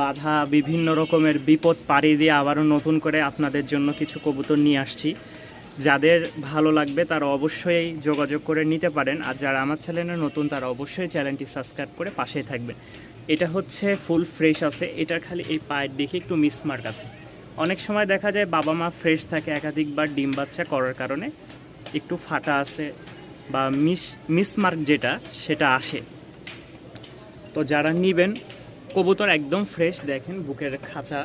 বাধা বিভিন্ন রকমের বিপদ পাড়ি দিয়ে আবারও নতুন করে আপনাদের জন্য কিছু কবুতর নিয়ে আসছি। যাদের ভালো লাগবে তারা অবশ্যই যোগাযোগ করে নিতে পারেন। আর যারা আমার চ্যানেলে নতুন তারা অবশ্যই চ্যানেলটি সাবস্ক্রাইব করে পাশেই থাকবেন। এটা হচ্ছে ফুল ফ্রেশ আছে। এটার খালি এই পায়ের দিকে একটু মিসমার্ক আছে। অনেক সময় দেখা যায় বাবা মা ফ্রেশ থাকে, একাধিকবার ডিম বাচ্চা করার কারণে একটু ফাটা আছে বা মিস মিসমার্ক যেটা, সেটা আসে। তো যারা নিবেন কবুতর একদম ফ্রেশ দেখেন, বুকের খাঁচা,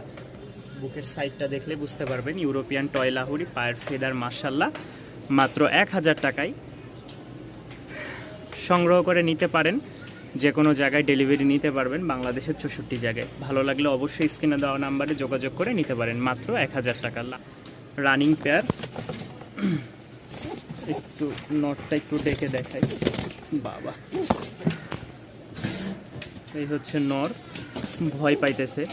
বুকের সাইডটা দেখলে বুঝতে পারবেন ইউরোপিয়ান টয় লাহুরি, পায়ের ফেদার মার্শাল্লাহ মাত্র এক হাজার টাকায় সংগ্রহ করে নিতে পারেন, যে কোনো জায়গায় ডেলিভারি নিতে পারবেন, বাংলাদেশের চৌষট্টি জায়গায়। ভালো লাগলে অবশ্যই স্ক্রিনে দেওয়া নাম্বারে যোগাযোগ করে নিতে পারেন, মাত্র এক হাজার টাকা। রানিং পেয়ার একটু নটটা একটু ডেকে দেখাই। বাবা। এই হচ্ছে নর ভয় পাইতেছে।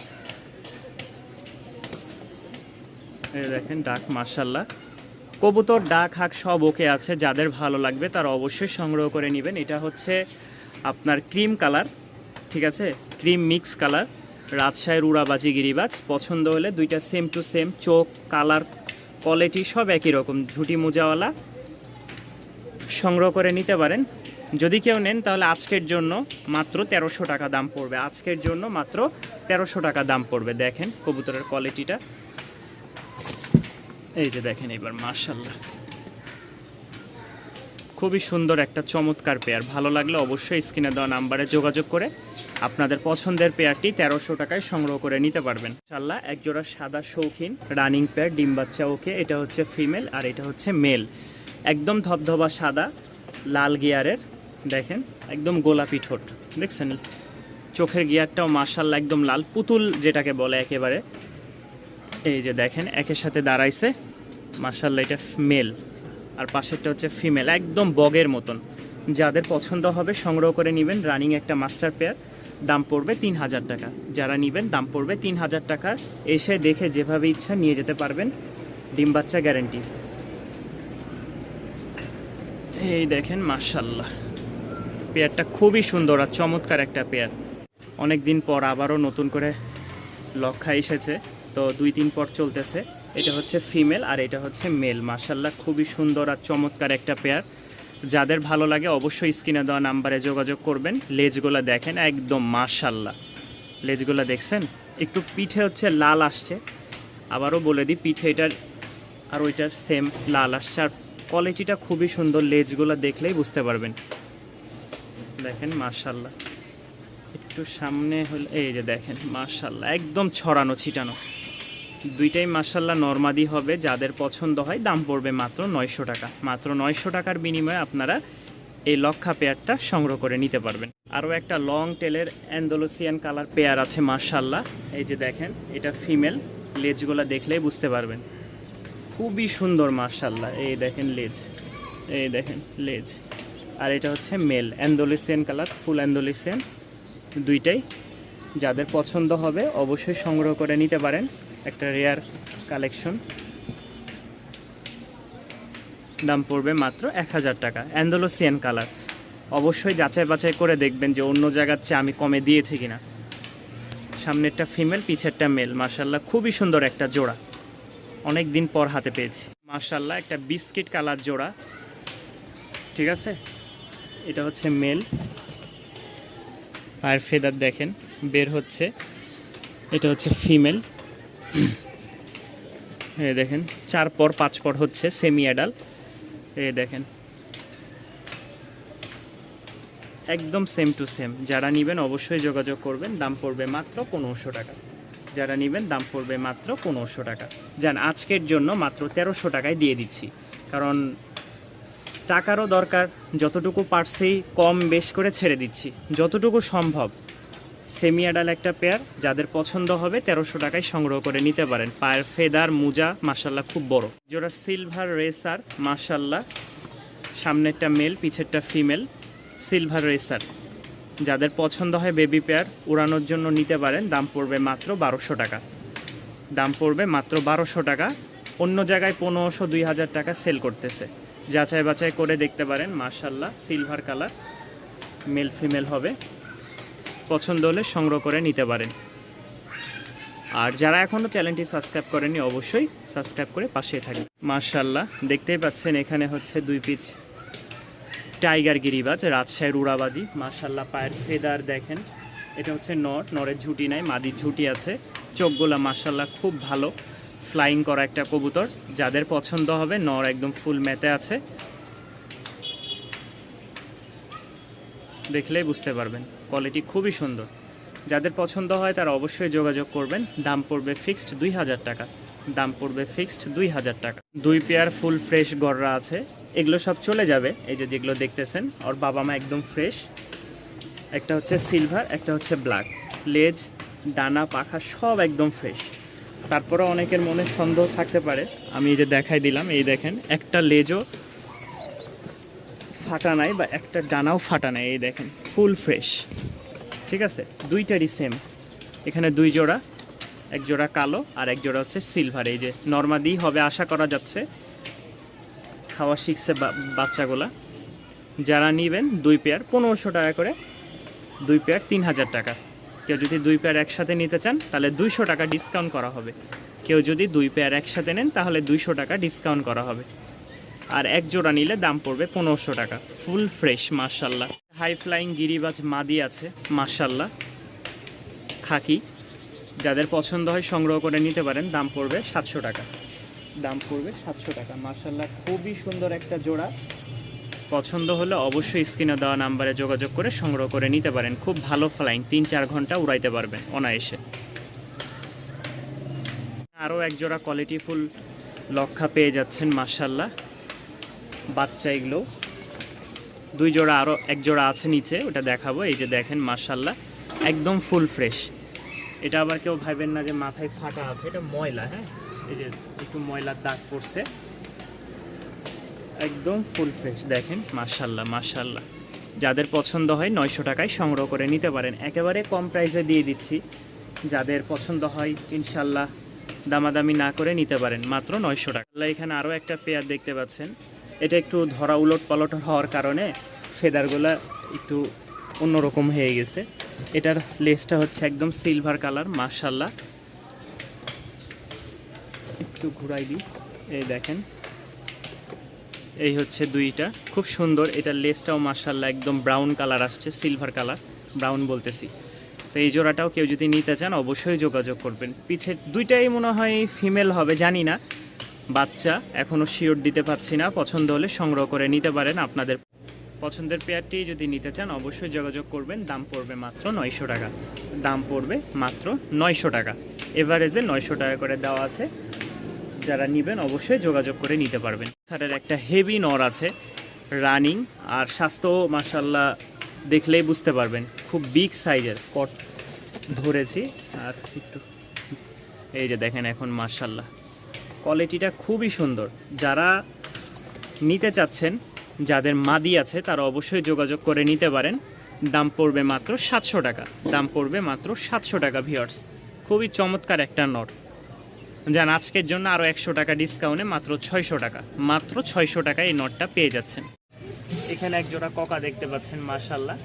দেখেন ডাক মার্শাল্লাহ কবুতর, ডাক, হাক সব ওকে আছে, যাদের ভালো লাগবে তারা অবশ্যই সংগ্রহ করে নেবেন। এটা হচ্ছে আপনার ক্রিম কালার, ঠিক আছে? ক্রিম মিক্স কালার, রাজশাহীর উড়াবাজি গিরিবাজ। পছন্দ হলে দুইটা সেম টু সেম চোখ, কালার কোয়ালিটি সব একই রকম। ঝুটি মোজাওয়ালা, সংগ্রহ করে নিতে পারেন। যদি কেউ নেন, তাহলে আজকের জন্য মাত্র তেরোশো টাকা দাম পড়বে। আজকের জন্য মাত্র তেরোশো টাকা দাম পড়বে। দেখেন কবুতরের কোয়ালিটিটা এই যে দেখেন এবার মার্শাল্লাহ খুবই সুন্দর একটা চমৎকার পেয়ার ভালো লাগলে অবশ্যই স্ক্রিনে দেওয়া নাম্বারে যোগাযোগ করে আপনাদের পছন্দের পেয়ারটি তেরোশো টাকায় সংগ্রহ করে নিতে পারবেন। ইনশাল্লাহ একজোড়া সাদা শৌখিন রানিং পেয়ার ডিম বাচ্চা, ওকে। এটা হচ্ছে ফিমেল আর এটা হচ্ছে মেল একদম ধবধবা সাদা, লাল গিয়ারের দেখেন, একদম গোলাপি ঠোঁট, দেখছেন? চোখের গিয়ারটাও মার্শাল্লা একদম লাল, পুতুল যেটাকে বলে একেবারে। এই যে দেখেন, একের সাথে দাঁড়াইছে মার্শাল্লাহ এটা মেল, আর পাশেরটা হচ্ছে ফিমেল, একদম বগের মতন। যাদের পছন্দ হবে সংগ্রহ করে নেবেন, রানিং একটা মাস্টার পেয়ার, দাম পড়বে তিন হাজার টাকা। যারা নেবেন, দাম পড়বে তিন হাজার টাকা। এসে দেখে যেভাবে ইচ্ছা নিয়ে যেতে পারবেন, ডিম বাচ্চা গ্যারেন্টি এই দেখেন মার্শাল্লাহ পেয়ারটা খুবই সুন্দর আর চমৎকার একটা পেয়ার। অনেক দিন পর আবারও নতুন করে লক্ষা এসেছে, তো দুই দিন পর চলতেছে। এটা হচ্ছে ফিমেল আর এটা হচ্ছে মেল। মার্শাল্লাহ খুবই সুন্দর আর চমৎকার একটা পেয়ার। যাদের ভালো লাগে অবশ্যই স্ক্রিনে দেওয়া নাম্বারে যোগাযোগ করবেন। লেজগুলা দেখেন, একদম মার্শাল্লাহ লেজগুলা দেখছেন? একটু পিঠে হচ্ছে লাল আসছে। আবারও বলে দিই, পিঠে এটার আর ওইটার সেম লাল আসছে। আর কোয়ালিটিটা খুবই সুন্দর, লেজগুলো দেখলেই বুঝতে পারবেন। দেখেন মার্শাল্লাহ একটু সামনে হলে, এই যে দেখেন মার্শাল্লাহ একদম ছড়ানো, ছিটানো। দুইটাই মার্শাল্লাহ নর্মাদি হবে, যাদের পছন্দ হয়, দাম পড়বে মাত্র নয়শো টাকা। মাত্র নয়শো টাকার বিনিময়ে আপনারা এই লক্ষা পেয়ারটা সংগ্রহ করে নিতে পারবেন। আরও একটা লং টেলের অ্যান্ডোলোসিয়ান কালার পেয়ার আছে মার্শাল্লাহ এই যে দেখেন, এটা ফিমেল। লেজগুলো দেখলেই বুঝতে পারবেন। খুবই সুন্দর মার্শাল্লাহ এই দেখেন, লেজ। এই দেখেন, লেজ। আর এটা হচ্ছে মেল, অ্যান্ডোলিসিয়ান কালার, ফুল অ্যান্ডোলিসিয়ান, দুইটাই। যাদের পছন্দ হবে, অবশ্যই সংগ্রহ করে নিতে পারেন। একটা রেয়ার কালেকশন দাম পড়বে মাত্র এক হাজার টাকা। Andalusian colour. অবশ্যই যাচাই বাছাই করে দেখবেন যে অন্য জায়গার চেয়ে আমি কমে দিয়েছি কিনা। সামনেরটা ফিমেল, পিছেরটা মেল। মার্শাল্লাহ খুবই সুন্দর একটা জোড়া। অনেক দিন পর হাতে পেয়েছি। মার্শাল্লাহ একটা বিস্কিট কালার জোড়া। ঠিক আছে? এটা হচ্ছে মেল। আর ফেদার দেখেন, বের হচ্ছে। এটা হচ্ছে ফিমেল। এ দেখেন, চার পর পাঁচ পর হচ্ছে সেমি অ্যাডাল এই দেখেন। একদম সেম টু সেম যারা নেবেন অবশ্যই যোগাযোগ করবেন, দাম পড়বে মাত্র পনেরোশো টাকা। যারা নেবেন, দাম পড়বে মাত্র পনেরোশো টাকা। যান, আজকের জন্য মাত্র তেরোশো টাকায় দিয়ে দিচ্ছি। কারণ টাকারও দরকার, যতটুকু পারছি কম বেশ করে ছেড়ে দিচ্ছি। যতটুকু সম্ভব। সেমি অ্যাডাল একটা পেয়ার যাদের পছন্দ হবে তেরোশো টাকায় সংগ্রহ করে নিতে পারেন। পায়ের ফেদার মুজা মাসাল্লাহ খুব বড়। জোড়া সিলভার রেসার মাসাল্লাহ সামনেরটা মেল পিছেরটা ফিমেল সিলভার রেসার যাদের পছন্দ হয় বেবি পেয়ার উড়ানোর জন্য নিতে পারেন। দাম পড়বে মাত্র বারোশো টাকা। দাম পড়বে মাত্র বারোশো টাকা। অন্য জায়গায় পনেরোশো, দুই হাজার টাকা সেল করতেছে। যাচাই বাছাই করে দেখতে পারেন মার্শাল্লাহ সিলভার কালার মেল ফিমেল হবে। পছন্দ হলে সংগ্রহ করে নিতে পারেন। আর যারা এখনও চ্যানেলটি সাবস্ক্রাইব করেনি অবশ্যই সাবস্ক্রাইব করে পাশে থাকবে মার্শাল্লাহ দেখতেই পাচ্ছেন এখানে হচ্ছে দুই পিচ টাইগার গিরিবাজ, রাজশাহীর উড়াবাজি। মার্শাল্লাহ পায়ের ফেদার দেখেন। এটা হচ্ছে নর, নরের ঝুটি নাই, মাদির ঝুটি আছে। চোখগুলা মার্শাল্লাহ খুব ভালো। ফ্লাইং করা একটা কবুতর, যাদের পছন্দ হবে, নর একদম ফুল মেতে আছে। দেখলেই বুঝতে পারবেন কোয়ালিটি খুবই সুন্দর। যাদের পছন্দ হয়, তারা অবশ্যই যোগাযোগ করবেন। দাম পড়বে ফিক্সড দুই হাজার টাকা। দাম পড়বে ফিক্সড দুই হাজার টাকা। দুই পেয়ার ফুল ফ্রেশ গররা আছে। এগুলো সব চলে যাবে, এই যে যেগুলো দেখতেছেন, ওর বাবা মা একদম ফ্রেশ একটা হচ্ছে সিলভার একটা হচ্ছে ব্ল্যাক লেজ, ডানা, পাখা সব একদম ফ্রেশ তারপরে অনেকের মনে সন্দেহ থাকতে পারে। আমি এই যে দেখাই দিলাম, এই দেখেন, একটা লেজও ফাটা নাই বা একটা ডানাও ফাটা নাই, এই দেখেন, ফুল ফ্রেশ। ঠিক আছে? দুইটারই সেম এখানে দুই জোড়া, এক জোড়া কালো আর এক জোড়া হচ্ছে সিলভার এই যে নর্মাদি হবে, আশা করা যাচ্ছে। খাওয়া শিখছে বাচ্চাগুলা। যারা নেবেন দুই পেয়ার পনেরোশো টাকা করে, দুই পেয়ার তিন হাজার টাকা। কেউ যদি দুই পেয়ার একসাথে নিতে চান, তাহলে দুইশো টাকা ডিসকাউন্ট করা হবে। কেউ যদি দুই পেয়ার একসাথে নেন, তাহলে দুইশো টাকা ডিসকাউন্ট করা হবে। আর এক জোড়া নিলে দাম পড়বে পনেরোশো টাকা। ফুল ফ্রেশ মার্শাল্লাহ হাই ফ্লাইং গিরিবাজ মাদি আছে মার্শাল্লাহ খাকি। যাদের পছন্দ হয় সংগ্রহ করে নিতে পারেন, দাম পড়বে সাতশো টাকা। দাম পড়বে সাতশো টাকা মার্শাল্লাহ খুবই সুন্দর একটা জোড়া। পছন্দ হলে অবশ্যই স্ক্রিনে দেওয়া নাম্বারে যোগাযোগ করে সংগ্রহ করে নিতে পারেন। খুব ভালো ফ্লাইং তিন চার ঘণ্টা উড়াইতে পারবেন অনায়াসে। আরও এক জোড়া কোয়ালিটিফুল লক্ষা পেয়ে যাচ্ছেন মার্শাল্লাহ বাচ্চা এগুলো। দুই জোড়া আরও এক জোড়া আছে নিচে, ওটা দেখাবো। এই যে দেখেন মার্শাল্লাহ একদম ফুল ফ্রেশ এটা আবার কেউ ভাবেন না যে মাথায় ফাটা আছে, এটা ময়লা হ্যাঁ? এই যে একটু ময়লার দাগ পড়ছে। একদম ফুল ফ্রেশ দেখেন। মার্শাল্লাহ মার্শাল্লাহ যাদের পছন্দ হয় নয়শো টাকায় সংগ্রহ করে নিতে পারেন। একেবারে কম প্রাইসে দিয়ে দিচ্ছি। যাদের পছন্দ হয় ইনশাল্লাহ দামাদামি না করে নিতে পারেন। মাত্র নয়শো টাকা। এখানে আরও একটা পেয়ার দেখতে পাচ্ছেন। এটা একটু ধরা উলট পালট হওয়ার কারণে ফেদারগুলা একটু অন্যরকম হয়ে গেছে। এটার লেসটা হচ্ছে একদম সিলভার কালার মার্শাল্লাহ একটু ঘুরাই দিই। এই দেখেন। এই হচ্ছে দুইটা। খুব সুন্দর, এটার লেসটাও মার্শাল্লাহ একদম ব্রাউন কালার আসছে, সিলভার কালার, ব্রাউন বলতেছি। তো এই জোড়াটাও কেউ যদি নিতে চান, অবশ্যই যোগাযোগ করবেন। পিছের দুইটাই মনে হয় ফিমেল হবে, জানি না। বাচ্চা এখনও শিওর দিতে পারছি না, পছন্দ হলে সংগ্রহ করে নিতে পারেন আপনাদের। পছন্দের পেয়ারটি যদি নিতে চান, অবশ্যই যোগাযোগ করবেন, দাম পড়বে মাত্র নয়শো টাকা। দাম পড়বে মাত্র নয়শো টাকা। এভারেজে নয়শো টাকা করে দেওয়া আছে। যারা নেবেন অবশ্যই যোগাযোগ করে নিতে পারবেন। স্যারের একটা হেভি নর আছে রানিং আর স্বাস্থ্য মাসাল্লাহ দেখলেই বুঝতে পারবেন, খুব বিগ সাইজের কট ধরেছি, আর একটু এই যে দেখেন এখন মার্শাল্লাহ কোয়ালিটিটা খুবই সুন্দর। যারা নিতে চাচ্ছেন, যাদের মাদি আছে, তারা অবশ্যই যোগাযোগ করে নিতে পারেন। দাম পড়বে মাত্র সাতশো টাকা, দাম পড়বে মাত্র সাতশো টাকা ভিওর্স খুবই চমৎকার একটা নট যান, আজকের জন্য আরও একশো টাকা ডিসকাউন্টে মাত্র ছয়শো টাকা। মাত্র ছয়শো টাকায় এই নটটা পেয়ে যাচ্ছেন। এখানে এক জোড়া ককা দেখতে পাচ্ছেন মার্শাল্লাহ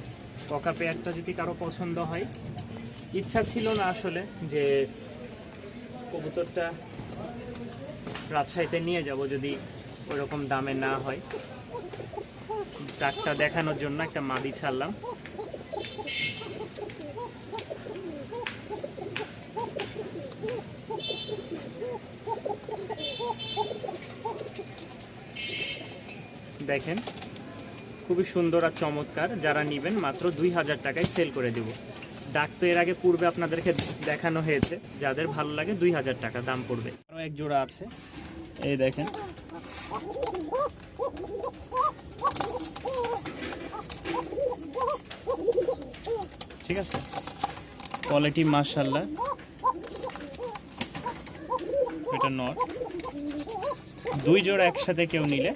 ককা পেয়ারটা যদি কারও পছন্দ হয়, ইচ্ছা ছিল না আসলে যে কবুতরটা রাজশাহীতে নিয়ে যাব যদি ওরকম দামে না হয়। ডাকটা দেখানোর জন্য একটা মাদি ছাড়লাম। দেখেন, খুবই সুন্দর আর চমৎকার। যারা নেবেন, মাত্র দুই হাজার টাকায় সেল করে দেব। ডাক তো এর আগে পূর্বে আপনাদেরকে দেখানো হয়েছে। যাদের ভালো লাগে, দুই হাজার টাকা দাম পড়বে। আরও এক জোড়া আছে। এই দেখেন। ঠিক আছে? কোয়ালিটি মার্শাল্লাহ এটা নট দুই জোড়া একসাথে কেউ নিলে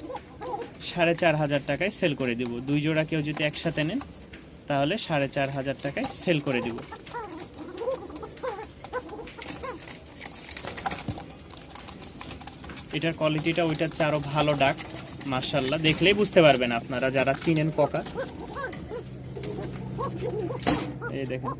সাড়ে চার হাজার টাকায় সেল করে দিব। দুই জোড়া কেউ যদি একসাথে নেন, তাহলে সাড়ে চার হাজার টাকায় সেল করে দিব। এটার কোয়ালিটিটা ওইটার চেয়ে আরও ভালো ডাক মার্শাল্লাহ দেখলেই বুঝতে পারবেন আপনারা যারা চিনেন পকা। এই দেখেন।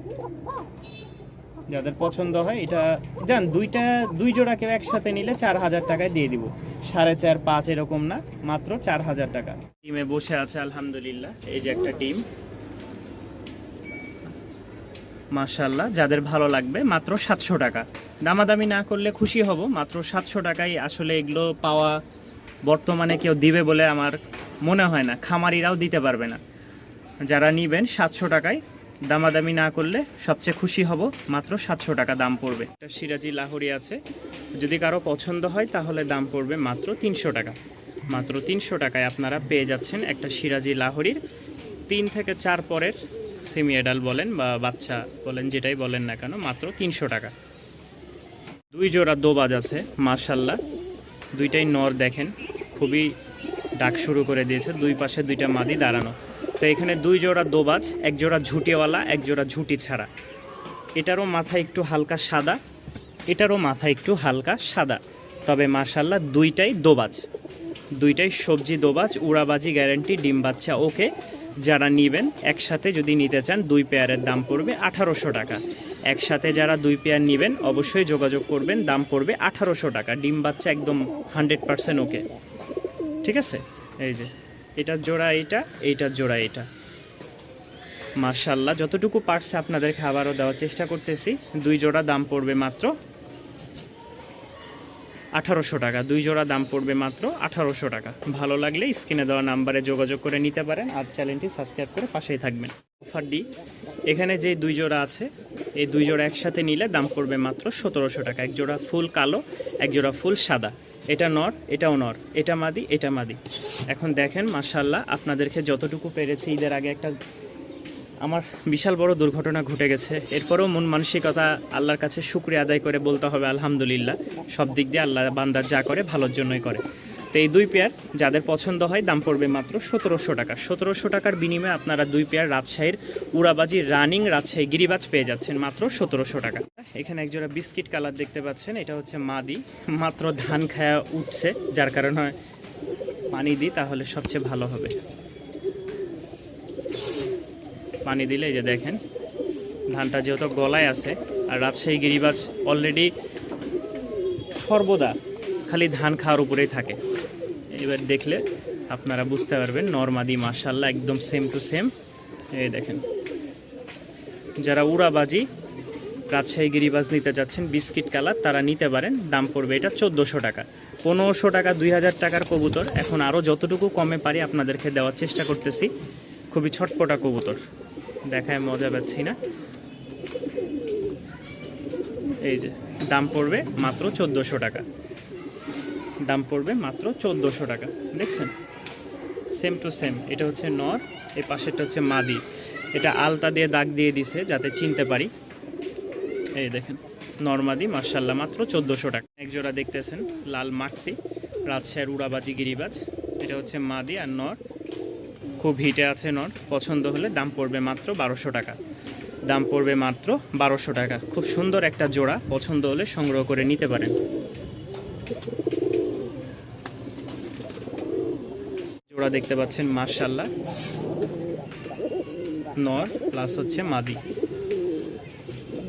যাদের পছন্দ হয়, এটা জান, দুইটা, দুই জোড়া কেউ একসাথে নিলে চার হাজার টাকায় দিয়ে দিব। সাড়ে চার, পাঁচ এরকম না, মাত্র চার হাজার টাকা। টিমে বসে আছে, আলহামদুলিল্লাহ, এই যে একটা টিম। মাশাল্লাহ যাদের ভালো লাগবে, মাত্র সাতশো টাকা। দামাদামি না করলে খুশি হব, মাত্র সাতশো টাকাই আসলে এগুলো পাওয়া বর্তমানে কেউ দিবে বলে আমার মনে হয় না, খামারিরাও দিতে পারবে না। যারা নিবেন, সাতশো টাকায় দামাদামি না করলে সবচেয়ে খুশি হব মাত্র সাতশো টাকা দাম পড়বে। একটা সিরাজি লাহোরি আছে। যদি কারও পছন্দ হয়, তাহলে দাম পড়বে মাত্র তিনশো টাকা। মাত্র তিনশো টাকায় আপনারা পেয়ে যাচ্ছেন একটা সিরাজি লাহোরির তিন থেকে চার পরের সেমি এডাল বলেন বা বাচ্চা বলেন, যেটাই বলেন না কেন, মাত্র তিনশো টাকা। দুই জোড়া দোবাজ আছে মার্শাল্লাহ দুইটাই নর দেখেন, খুবই ডাক শুরু করে দিয়েছে। দুই পাশে দুইটা মাদি দাঁড়ানো। তো এখানে দুই জোড়া দোবাজ এক জোড়া ঝুটিওয়ালা, এক জোড়া ঝুটি ছাড়া। এটারও মাথা একটু হালকা সাদা, এটারও মাথা একটু হালকা সাদা। তবে মার্শাল্লাহ দুইটাই দোবাজ দুইটাই সবজি দোবাজ উড়াবাজি গ্যারান্টি, ডিম বাচ্চা, ওকে। যারা নেবেন, একসাথে যদি নিতে চান, দুই পেয়ারের দাম পড়বে আঠারোশো টাকা। একসাথে যারা দুই পেয়ার নেবেন, অবশ্যই যোগাযোগ করবেন, দাম পড়বে আঠারোশো টাকা। ডিম বাচ্চা একদম হান্ড্রেড পার্সেন্ট ওকে। ঠিক আছে? এই যে। এটার জোড়া এইটা এইটার জোড়া এটা। মার্শাল্লাহ যতটুকু পারছে আপনাদের খাবারও দেওয়ার চেষ্টা করতেছি। দুই জোড়া দাম পড়বে মাত্র আঠারোশো টাকা। দুই জোড়া দাম পড়বে মাত্র আঠারোশো টাকা। ভালো লাগলে স্ক্রিনে দেওয়া নাম্বারে যোগাযোগ করে নিতে পারেন আর চ্যানেলটি সাবস্ক্রাইব করে পাশেই থাকবেন। অফার ডি এখানে যে দুই জোড়া আছে, এই দুই জোড়া একসাথে নিলে দাম পড়বে মাত্র সতেরোশো টাকা। এক জোড়া ফুল কালো, এক জোড়া ফুল সাদা। এটা নর, এটাও নর, এটা মাদি এটা মাদি। এখন দেখেন মার্শাল্লাহ আপনাদেরকে যতটুকু পেরেছি ঈদের আগে একটা আমার বিশাল বড় দুর্ঘটনা ঘটে গেছে। এরপরও মন মানসিকতা আল্লাহর কাছে শুক্রিয়া আদায় করে বলতে হবে, আলহামদুলিল্লাহ। সব দিক দিয়ে আল্লাহ বান্দার যা করে, ভালোর জন্যই করে। তো এই দুই পেয়ার যাদের পছন্দ হয়, দাম পড়বে মাত্র সতেরোশো টাকা। সতেরোশো টাকার বিনিময়ে আপনারা দুই পেয়ার রাজশাহীর উড়াবাজি রানিং রাজশাহী গিরিবাজ পেয়ে যাচ্ছেন মাত্র সতেরোশো টাকা। এখানে একজোড়া বিস্কিট কালার দেখতে পাচ্ছেন, এটা হচ্ছে মাদি। মাত্র ধান খায়া উঠছে, যার কারণে পানি দিই, তাহলে সবচেয়ে ভালো হবে। পানি দিলে এই যে দেখেন, ধানটা যেহেতু গলায় আছে, আর রাজশাহী গিরিবাজ অলরেডি সর্বদা খালি ধান খাওয়ার উপরেই থাকে। এবার দেখলে আপনারা বুঝতে পারবেন, নর্মাদি মার্শাল্লাহ একদম সেম টু সেম এই দেখেন, যারা উড়াবাজি, রাজশাহী গিরিবাজ নিতে যাচ্ছেন, বিস্কিট কালার, তারা নিতে পারেন, দাম পড়বে এটা চোদ্দোশো টাকা। পনেরোশো টাকা, দুই হাজার টাকার কবুতর, এখন আরও যতটুকু কমে পারি আপনাদেরকে দেওয়ার চেষ্টা করতেছি। খুবই ছটপটা কবুতর, দেখায় মজা পাচ্ছি না। এই যে, দাম পড়বে মাত্র চোদ্দোশো টাকা। দাম পড়বে মাত্র চোদ্দোশো টাকা, দেখছেন? সেম টু সেম এটা হচ্ছে নর, এই পাশেরটা হচ্ছে মাদি। এটা আলতা দিয়ে দাগ দিয়ে দিছে, যাতে চিনতে পারি। এই দেখেন নর্মাদি মার্শাল্লাহ মাত্র চোদ্দোশো টাকা। এক জোড়া দেখতেছেন, লাল মাক্সি, রাজশাহীর উড়াবাজি গিরিবাজ। এটা হচ্ছে মাদি আর নর। খুব হিটে আছে নর, পছন্দ হলে দাম পড়বে মাত্র বারোশো টাকা। দাম পড়বে মাত্র বারোশো টাকা। খুব সুন্দর একটা জোড়া, পছন্দ হলে সংগ্রহ করে নিতে পারেন। জোড়া দেখতে পাচ্ছেন মার্শাল্লাহ নর প্লাস হচ্ছে মাদি।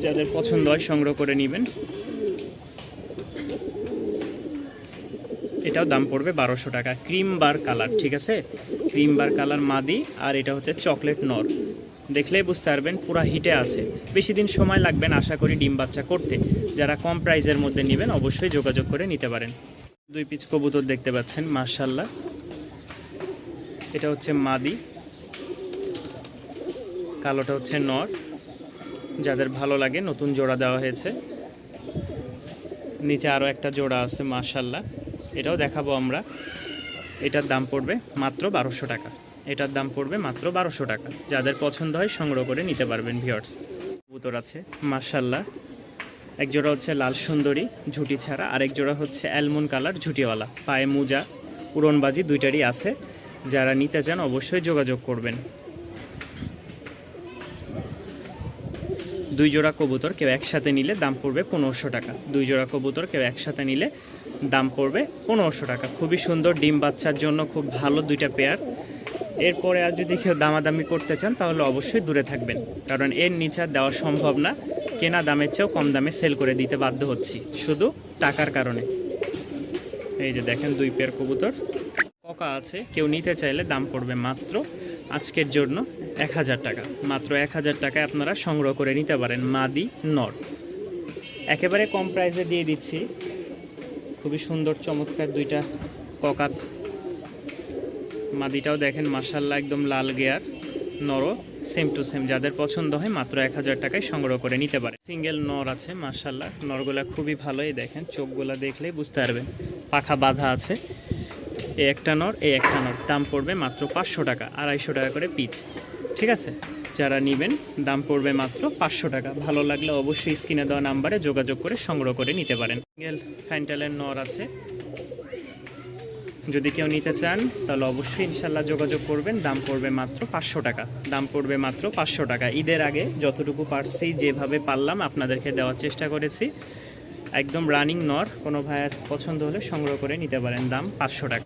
যাদের পছন্দ হয় সংগ্রহ করে নেবেন। এটাও দাম পড়বে বারোশো টাকা। ক্রিম বার কালার, ঠিক আছে? ক্রিম বার কালার মাদি আর এটা হচ্ছে চকলেট নর। দেখলেই বুঝতে পারবেন, পুরা হিটে আছে। বেশি দিন সময় লাগবে না, আশা করি ডিম বাচ্চা করতে। যারা কম প্রাইজের মধ্যে নেবেন, অবশ্যই যোগাযোগ করে নিতে পারেন। দুই পিচ কবুতর দেখতে পাচ্ছেন মার্শাল্লাহ এটা হচ্ছে মাদি। কালোটা হচ্ছে নর। যাদের ভালো লাগে, নতুন জোড়া দেওয়া হয়েছে। নিচে আরও একটা জোড়া আছে মার্শাল্লাহ এটাও দেখাবো আমরা। এটার দাম পড়বে মাত্র বারোশো টাকা। এটার দাম পড়বে মাত্র বারোশো টাকা। যাদের পছন্দ হয়, সংগ্রহ করে নিতে পারবেন ভিওর্স কবুতর আছে মার্শাল্লাহ এক জোড়া হচ্ছে লাল সুন্দরী, ঝুটি ছাড়া। আরেক জোড়া হচ্ছে অ্যালমন কালার, ঝুটিওয়ালা। পায়ে মোজা, উড়নবাজি দুইটারই আছে। যারা নিতে চান অবশ্যই যোগাযোগ করবেন। দুই জোড়া কবুতর কেউ একসাথে নিলে দাম পড়বে পনেরোশো টাকা। দুই জোড়া কবুতর কেউ একসাথে নিলে দাম পড়বে পনেরোশো টাকা। খুবই সুন্দর ডিম বাচ্চার জন্য খুব ভালো দুইটা পেয়ার। এরপরে আর যদি কেউ দামাদামি করতে চান, তাহলে অবশ্যই দূরে থাকবেন। কারণ এর নিচে দেওয়া সম্ভব না। কেনা দামের চেয়েও কম দামে সেল করে দিতে বাধ্য হচ্ছি। শুধু টাকার কারণে। এই যে দেখেন দুই পেয়ার কবুতর। পকা আছে। কেউ নিতে চাইলে দাম পড়বে মাত্র আজকের জন্য এক হাজার টাকা। মাত্র এক হাজার টাকায় আপনারা সংগ্রহ করে নিতে পারেন মাদি নর। একেবারে কম প্রাইসে দিয়ে দিচ্ছি। খুবই সুন্দর, চমৎকার দুইটা পকা মাদিটাও দেখেন মাসাল্লাহ একদম লাল গেয়ার। নরও সেম টু সেম যাদের পছন্দ হয় মাত্র এক হাজার টাকায় সংগ্রহ করে নিতে পারে। সিঙ্গেল নর আছে মাসাল্লাহ নরগুলা খুবই ভালোই দেখেন, চোখগুলা দেখলেই বুঝতে পারবেন। পাখা বাঁধা আছে। এই একটা নর, এই একটা নর। দাম পড়বে মাত্র পাঁচশো টাকা, আড়াইশো টাকা করে পিচ। ঠিক আছে? যারা নেবেন, দাম পড়বে মাত্র পাঁচশো টাকা। ভালো লাগলে অবশ্যই স্ক্রিনে দেওয়া নাম্বারে যোগাযোগ করে সংগ্রহ করে নিতে পারেন। সিঙ্গেল ফ্যান্টালের নর আছে। যদি কেউ নিতে চান, তাহলে অবশ্যই ইনশাল্লাহ যোগাযোগ করবেন। দাম পড়বে মাত্র পাঁচশো টাকা। দাম পড়বে মাত্র পাঁচশো টাকা। ঈদের আগে যতটুকু পারছি, যেভাবে পারলাম, আপনাদেরকে দেওয়ার চেষ্টা করেছি। একদম রানিং নর, কোনো ভাইয়ের পছন্দ হলে সংগ্রহ করে নিতে পারেন। দাম পাঁচশো টাকা।